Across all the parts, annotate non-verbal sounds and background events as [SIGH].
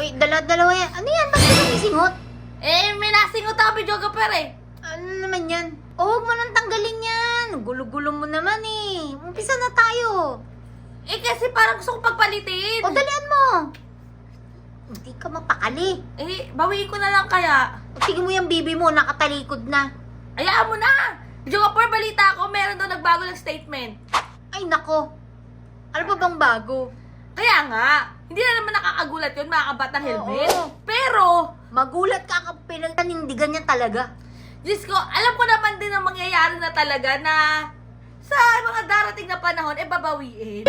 Uy, dala-dalawa yan. Ano yan? Ba't ka namisingot? Eh, may nasingot ako videographer eh. Ano naman yan? Oh, huwag mo nang tanggalin yan. Gulo-gulo mo naman eh. Umpisa na tayo. Eh, kasi parang gusto kong pagpalitin. O, dalian mo. Hindi ka mapakali. Eh, bawiin ko na lang kaya. O, tignan mo yung bibi mo, nakatalikod na. Ayaan mo na! Videographer, balita ako, meron daw nagbago ng statement. Ay, nako. Ano pa bang bago? Kaya nga, hindi na naman nakakagulat yun, mga kabatang helmet. Oo. Pero, Magulat ka kapag pinagtanindigan niya talaga. Diyos ko, alam ko naman din ang mangyayari na talaga na sa mga darating na panahon, eh babawiin.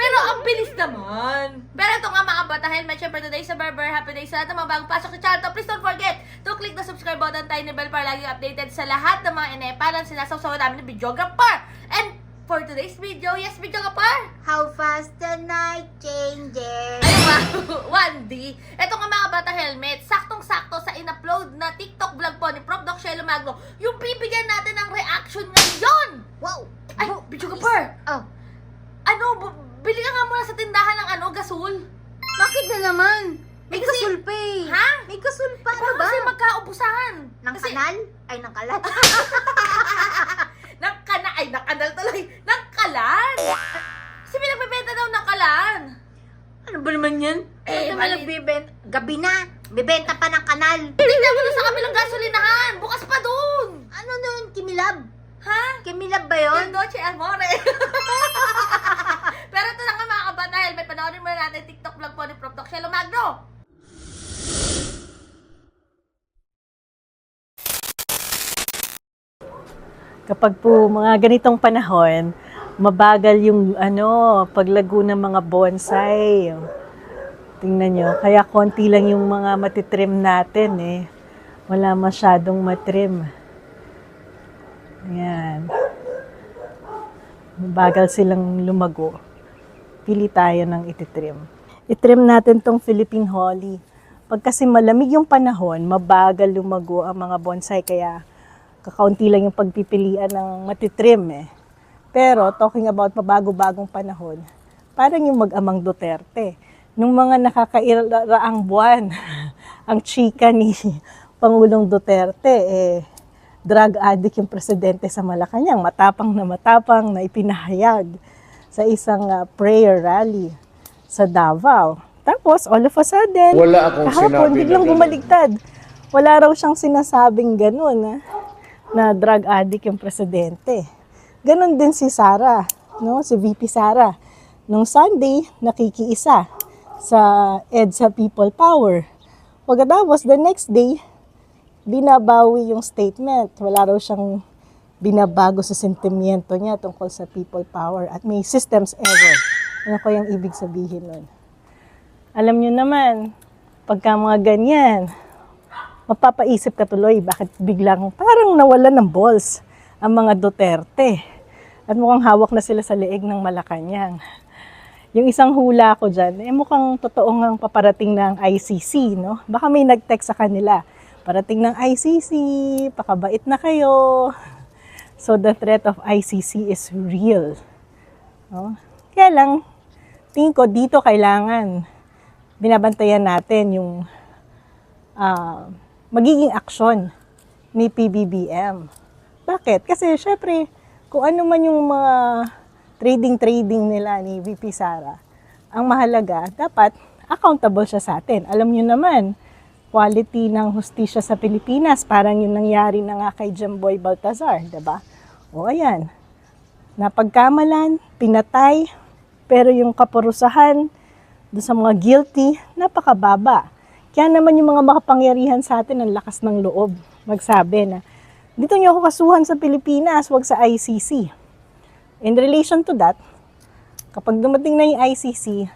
Pero ang bilis naman. Pero ito nga mga bata helmet, syempre today sa Berber, happy day sa lahat ng mga bagong pasok sa channel to. Please don't forget to click the subscribe button, tiny bell para lagi updated sa lahat ng mga inepa na sinasawsawa namin ng videographer. And for today's video, yes, videographer! How fast the 1D. Ito nga mga bata helmet, saktong-sakto sa in-upload na TikTok vlog po ni Prof. Doc Shelo Magno, yung bibigyan natin ng reaction ngayon! Wow. Ay, Bu- videographer! Oh, Ano, bili ka nga muna sa tindahan ng ano, gasol. bakit na naman? May Eh, kasul pa eh. Ha? May kasul pa. Ano Baka ba? kasi magkaubusan. Ng Kasi- kanal? Ay, ng kalat. [LAUGHS] Ng kana, ay, ng kanal tuloy. Ng kalan. Kasi may nagbebenta daw ng kalan. ano ba naman yan? Eh, Eh, naman nagbibenta. Gabi na. Bibenta pa ng kanal. Tingnan mo na sa kabilang gasolinahan. Bukas pa dun. Ano nun? Kimilab? Ha? Kimilab ba yun? Yung Noche Amore. [LAUGHS] Pero ito na nga mga kabata helmet. Panoorin muna natin TikTok vlog po ni Prof. Doc Shelo Magno. Kapag po mga ganitong panahon, mabagal yung ano, paglago ng mga bonsai. Tingnan nyo, kaya konti lang yung mga matitrim natin eh. Wala masyadong matrim. Ayan. Mabagal silang lumago. Pili tayo ng ititrim. Itrim natin tong Philippine Holly. Pag kasi malamig yung panahon, mabagal lumago ang mga bonsai kaya kakaunti lang yung pagpipilian ng matitrim eh. Pero talking about mabago-bagong panahon, parang yung mag-amang Duterte. Nung mga nakakairaang buwan, [LAUGHS] ang chika ni Pangulong Duterte, eh, drug addict yung presidente sa Malacanang, matapang na matapang na ipinahayag sa isang ah, prayer rally sa Davao. Tapos, all of a sudden, Wala akong kahapon, sinabi na biglang bumaligtad. Wala raw siyang sinasabing ganun, ah, na drug addict yung presidente. Ganon din si Sara, no? si VP Sara. Nung Sunday, nakikiisa sa EDSA People Power. Pagkatapos, the next day, binabawi yung statement. Wala raw siyang binabago sa sentimiento niya tungkol sa people power at may systems error. Ano ko yung ibig sabihin nun? Alam niyo naman, pagka mga ganyan, mapapaisip ka tuloy bakit biglang parang nawalan ng balls ang mga Duterte. At mukhang hawak na sila sa leeg ng Malacanang. Yung isang hula ko dyan, eh mukhang totoo ngang paparating ng ICC, no? Baka may nag-text sa kanila, parating ng ICC, pakabait na kayo. So the threat of ICC is real. No? Kaya lang, tingin ko dito kailangan binabantayan natin yung ah, magiging aksyon ni PBBM. Bakit? Kasi syempre, kung ano man yung mga trading-trading nila ni VP Sara, ang mahalaga, dapat accountable siya sa atin. Alam nyo naman, quality ng hustisya sa Pilipinas, parang yung nangyari na nga kay Jemboy Baltazar, ba? O ayan, napagkamalan, pinatay, pero yung kaparusahan doon sa mga guilty, napakababa. Kaya naman yung mga makapangyarihan sa atin, ang lakas ng loob, magsabi na, dito niyo ako kasuhan sa Pilipinas, wag sa ICC. In relation to that, kapag dumating na yung ICC,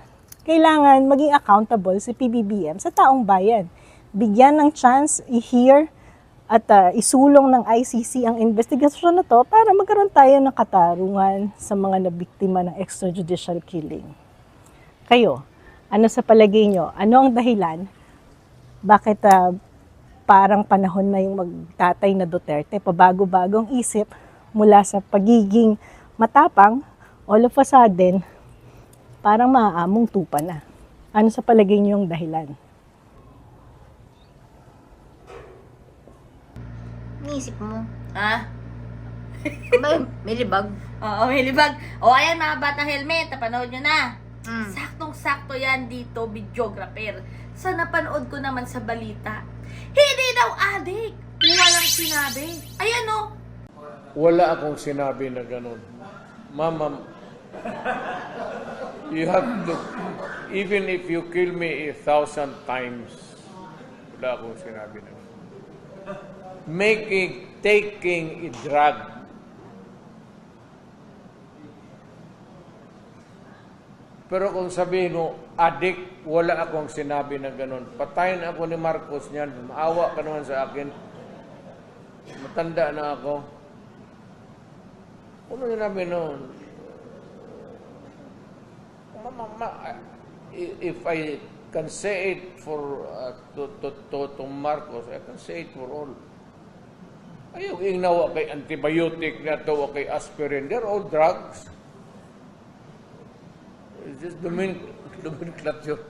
kailangan maging accountable si PBBM sa taong bayan. Bigyan ng chance i-hear at ah, isulong ng ICC ang investigasyon na to para magkaroon tayo ng katarungan sa mga nabiktima ng extrajudicial killing. Kayo, ano sa palagay nyo? Ano ang dahilan? Bakit ah, parang panahon na yung magtatay na Duterte, pabago-bagong isip mula sa pagiging matapang, all of a sudden, parang maaamong tupa na. Ano sa palagay niyo yung dahilan? Iniisip mo. Ha? [LAUGHS] Ano may, may libag. Oo, may libag. O ayan mga batang helmet, napanood nyo na. Mm. Saktong-sakto yan dito, videographer. Sa napanood ko naman sa balita, hindi daw adik. Walang sinabi. Wala akong sinabi na ganun. Mama, you have to, even if you kill me a thousand times, wala akong sinabi na ganun. Making, taking a drug, pero kung sabihin mo, adik, wala akong sinabi na ganun. Patayin ako ni Marcos niyan. Maawa ka naman sa akin. Matanda na ako. Ano namin noon? If I can say it for uh, to, to, to, to Marcos, I can say it for all. Ayaw ingnawa kay antibiotic na to kay aspirin. They're all drugs. It's just nomenclature.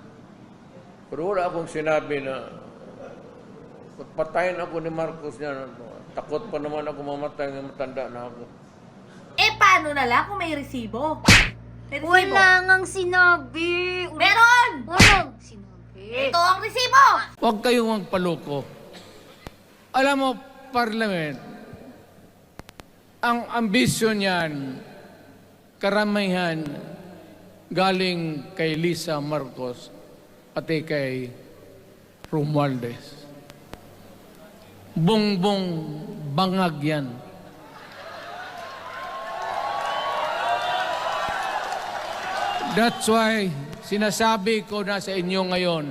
Pero wala akong sinabi na patayin ako ni Marcos niya. Takot pa naman ako mamatay ng matanda na ako. Paano na lang kung may resibo? May resibo. Wala ngang sinabi. Meron! Walang sinabi. Ito ang resibo! Huwag kayong magpaloko. Alam mo, Parliament, ang ambisyon niyan, karamihan, galing kay Lisa Marcos, pati kay Romualdez. Bongbong bangag yan. That's why sinasabi ko na sa inyo ngayon,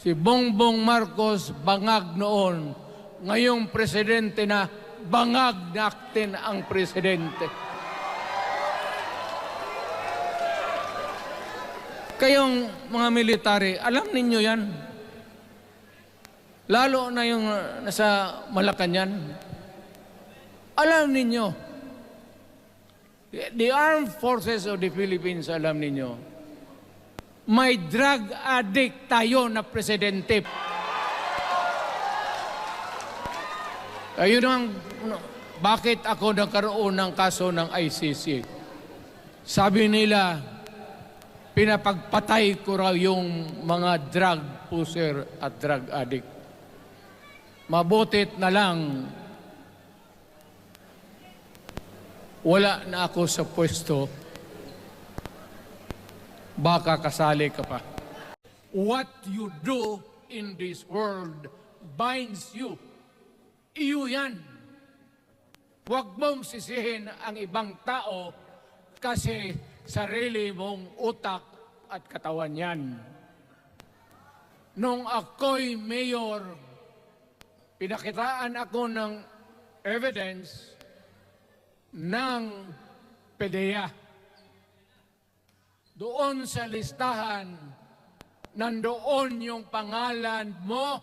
Si Bongbong Marcos bangag noon, ngayong presidente na bangag natin ang presidente. Kayong mga military, alam ninyo yan. Lalo na yung nasa Malacanang. Alam ninyo. The armed forces of the Philippines, alam ninyo, may drug addict tayo na presidente. Ayun ang ano, bakit ako nagkaroon ng kaso ng ICC. Sabi nila, pinapagpatay ko raw yung mga drug user at drug addict. Mabutit na lang, wala na ako sa pwesto baka kasali ka pa. What you do in this world binds you. Iyo yan. Huwag mong sisihin ang ibang tao kasi sarili mong utak at katawan yan. Nung ako'y mayor, pinakitaan ako ng evidence ng PDEA doon sa listahan, nandoon yung pangalan mo.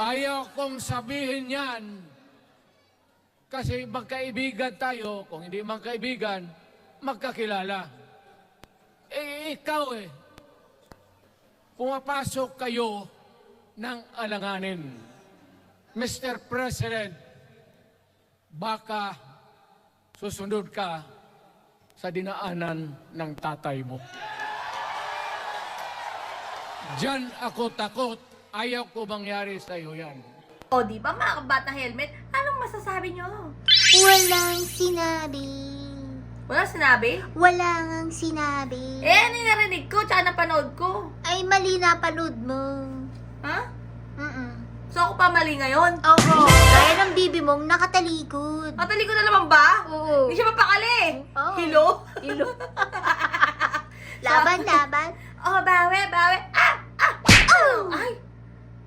Ayaw kong sabihin yan. Kasi magkaibigan tayo, kung hindi magkaibigan, magkakilala. Eh, ikaw eh, pumapasok kayo ng alanganin. Mr. President, baka susunod ka sa dinaanan ng tatay mo. Diyan ako takot. Ayaw ko mangyari sa iyo yan. O, di ba mga kabata helmet? Anong masasabi nyo? Walang sinabi. Wala sinabi? Wala ngang sinabi. Eh, ano yung narinig ko, tsaka napanood ko. Ay, mali na panood mo. Ha? So, ako pa mali ngayon? Oo. Gaya ng bibi mong nakatalikod. Matali ko na naman ba? Oo. Hindi siya mapakali. Oo. Hilo? Ilo. [LAUGHS] laban, laban. Oh, bawi, bawi. Ah! Ah! Oh! Ay!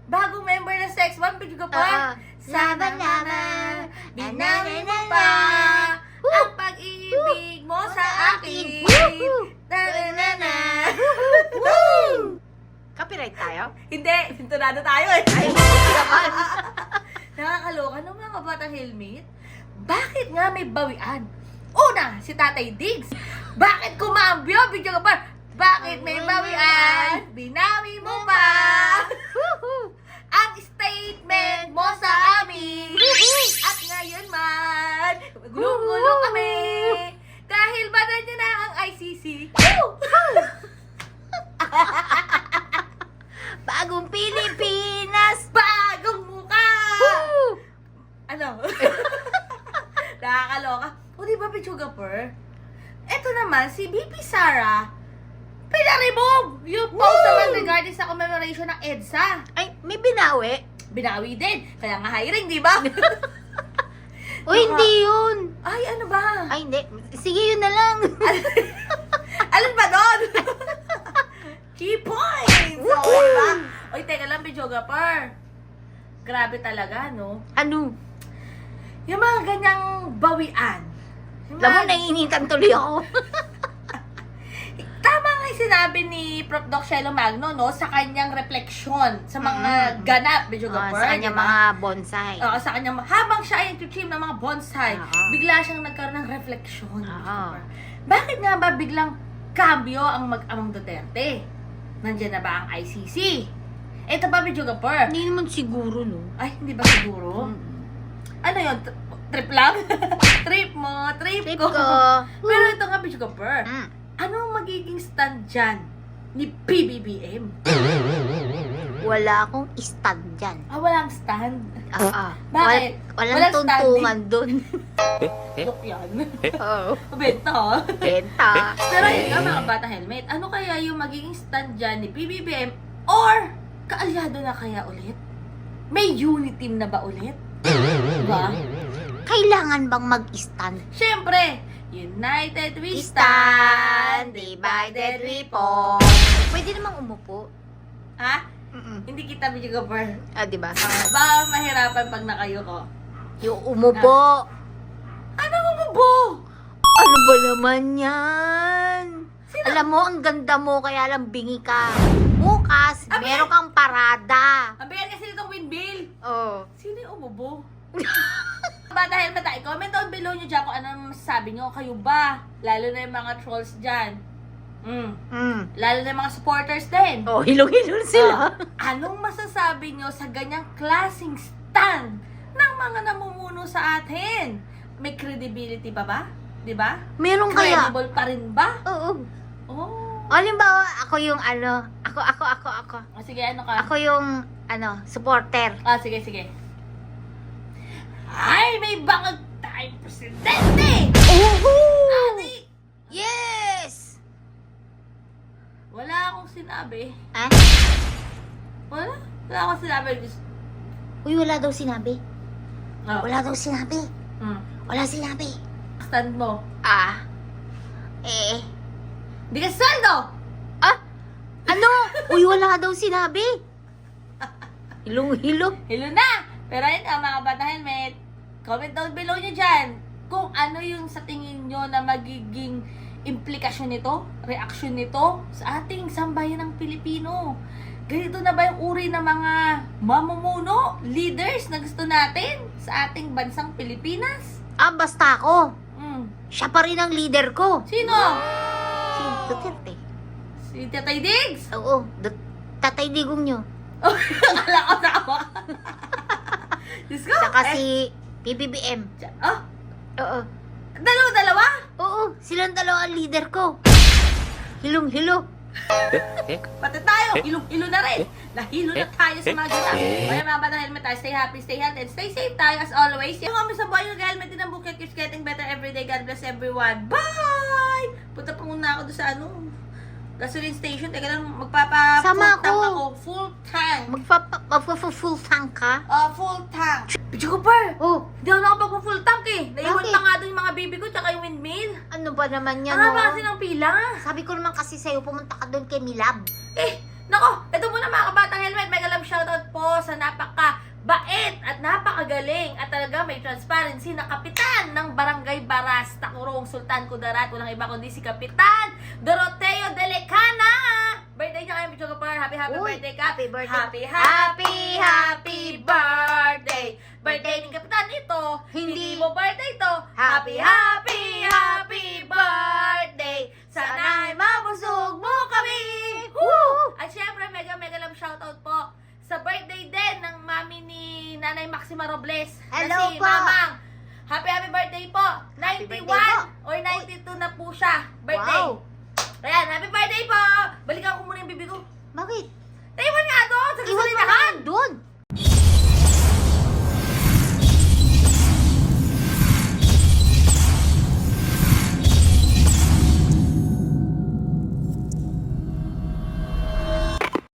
Bagong member ng Sex Bomb, bigyo ka Oo. pa. Laban, laban. Binanay mo pa. Ang pag-ibig mo sa akin. Woohoo! Na na na na. Copyright tayo? Hindi, sintonado tayo eh. Ay, naman. [LAUGHS] Nakakaloka no mga kabatang helmet? Bakit nga may bawian? Una, si Tatay Diggs. Bakit kumambyo? Bigyan ka pa. Bakit may bawian? Binawi mo pa. Ang statement mo sa amin. At ngayon man, gulo-gulo kami. Dahil ba niyo na ang ICC? Bagong Pilipinas! Bagong mukha! Woo! Ano? Nakakaloka. O di ba, Pichuga Per? Ito naman, si BP Sara, pinaremove yung post naman regarding sa commemoration ng EDSA. Ay, may binawi? Din. Kaya nga hiring, di ba? [LAUGHS] O hindi yun. Ay, ano ba? Ay, hindi. Sige, yun na lang. [LAUGHS] Alin ba doon? [LAUGHS] Key points! O, diba? Oy, teka lang, Pichuga Per. Grabe talaga, no? ano? Yung mga ganyang bawian. Yung Alam mo, mga- naiinitan tuloy ako. Sinabi ni Prof. Doc Shelo Magno, no? Sa kanyang refleksyon sa mga Mm. ganap, medyo Ah, gapper, sa kanya diba? mga bonsai. Oo, sa kanya, habang siya ay nagtitrim ng mga bonsai, Oo. bigla siyang nagkaroon ng refleksyon. Oo. Bakit nga ba biglang kambyo ang mag-amang Duterte? Nandiyan na ba ang ICC? Ito ba, medyo gapper? Hindi naman siguro, no? Ay, hindi ba siguro? Ano yun? Trip lang? [LAUGHS] trip mo, trip, Trip ko. ko. Pero ito nga, medyo gapper. Mm. Ano ang magiging stand dyan ni PBBM? Wala akong stand dyan. Ah, walang stand. Ah, ah. Bakit? Wal- walang Walang tuntungan dun. [LAUGHS] Joke yan. [LAUGHS] Oo. Benta. ha? Benta. Pero yun nga mga bata helmet, ano kaya yung magiging stand dyan ni PBBM or kaalyado na kaya ulit? May unity team na ba ulit? Diba? Kailangan bang mag-stand? Siyempre, united we Stand, divided we fall. Pwede namang umupo. Ha? Mm-mm. Hindi kita video cover. Ah, di ba? Uh, baka mahirapan pag nakayo ko. Yung umupo. Ano mo bubo? Ano ba naman yan? Alam mo, ang ganda mo, kaya lang bingi ka. Bukas, Abi- meron kang parada. Ang bigat kasi nitong windmill. Oh. Sino yung umubo? [LAUGHS] ba dahil ba tayo? Comment down below nyo dyan kung ano masasabi nyo. Kayo ba? Lalo na yung mga trolls dyan. Mm. Mm. Lalo na yung mga supporters din. Oh, hilong-hilong sila. Ah, anong masasabi nyo sa ganyang klaseng stand ng mga namumuno sa atin? May credibility ba ba? Di ba? meron kaya? Credible pa rin ba? Oo. Oh. Halimbawa, ako yung ano, ako, ako, ako, ako. Ah, sige, ano ka? Ako yung, ano, supporter. Ah, sige, sige. Ay, may bangag tayong presidente! Woohoo! Ani! Yes! Wala akong sinabi. Ah? Wala? Wala akong sinabi. Just, Uy, wala daw sinabi. oh. Wala daw sinabi. Hmm. Wala sinabi. Stand mo. Ah. Eh. Hindi ka sweldo! Ah? Ano? Uy, wala daw sinabi. Hilong-hilong. Hello na! Pero yun nga, mga bata helmet, comment down below nyo dyan kung ano yung sa tingin nyo na magiging implikasyon nito, reaksyon nito sa ating sambayan ng Pilipino. Ganito na ba yung uri ng mga mamumuno, leaders na gusto natin sa ating bansang Pilipinas? Ah, basta ako. Hmm. Siya pa rin ang leader ko. Sino? Si Duterte. Si Tatay Diggs? Oo, tatay digong nyo. [LAUGHS] Akala ko tama. [LAUGHS] Diyos ko. Saka eh, si PBBM. Oh, Oo. dalawa-dalawa? Oo, silang dalawa ang leader ko. Hilong-hilo. Pati tayo, ilong-ilo na rin. Nahilo na tayo sa mga gita. Kaya mga bata helmet tayo, stay happy, stay healthy, and stay safe tayo as always. Yung kami sa buhay ng helmet din ang bukit keeps getting better every day. God bless everyone. Bye! Punta pa muna ako doon sa ano, gasoline station. Teka lang, magpapa Sama full tank ako. ako. Full tank. Magpa- magpa-full tank ka? Ah, full tank. Bitch ko pa. Oh, Hindi ako nakapag-full tank eh. Naiwan Bakit? pa nga doon yung mga baby ko tsaka yung windmill. ano ba naman yan, Ang haba oh? kasi ng pila. Sabi ko naman kasi sa'yo, pumunta ka doon kay Milab. Eh, nako, ito muna mga kabatang helmet. Mega love shoutout po sa napaka bait at napakagaling at talaga may transparency na kapitan ng Barangay Baras, Takurong, Sultan Kudarat. Walang iba kundi si Kapitan Doroteo Delecana. Bichoga Par. Happy, happy Uy, birthday ka. happy birthday. Happy, happy, happy birthday. Birthday ni Kapitan ito. Hindi. Hindi mo birthday ito. Happy, happy, happy birthday. Sana'y mabusog mo kami. Woo! At syempre, mega mega love shoutout po sa birthday din Nanay Maxima Robles. Hello na si po. Mamang. Happy happy birthday po. 91 birthday po. or 92 na po siya. Birthday. Wow. Kaya, happy birthday po! Balikan ko muna yung bibig ko. Bakit? Naiwan nga doon! Sa Iwan mo na kasalidahan! yan doon!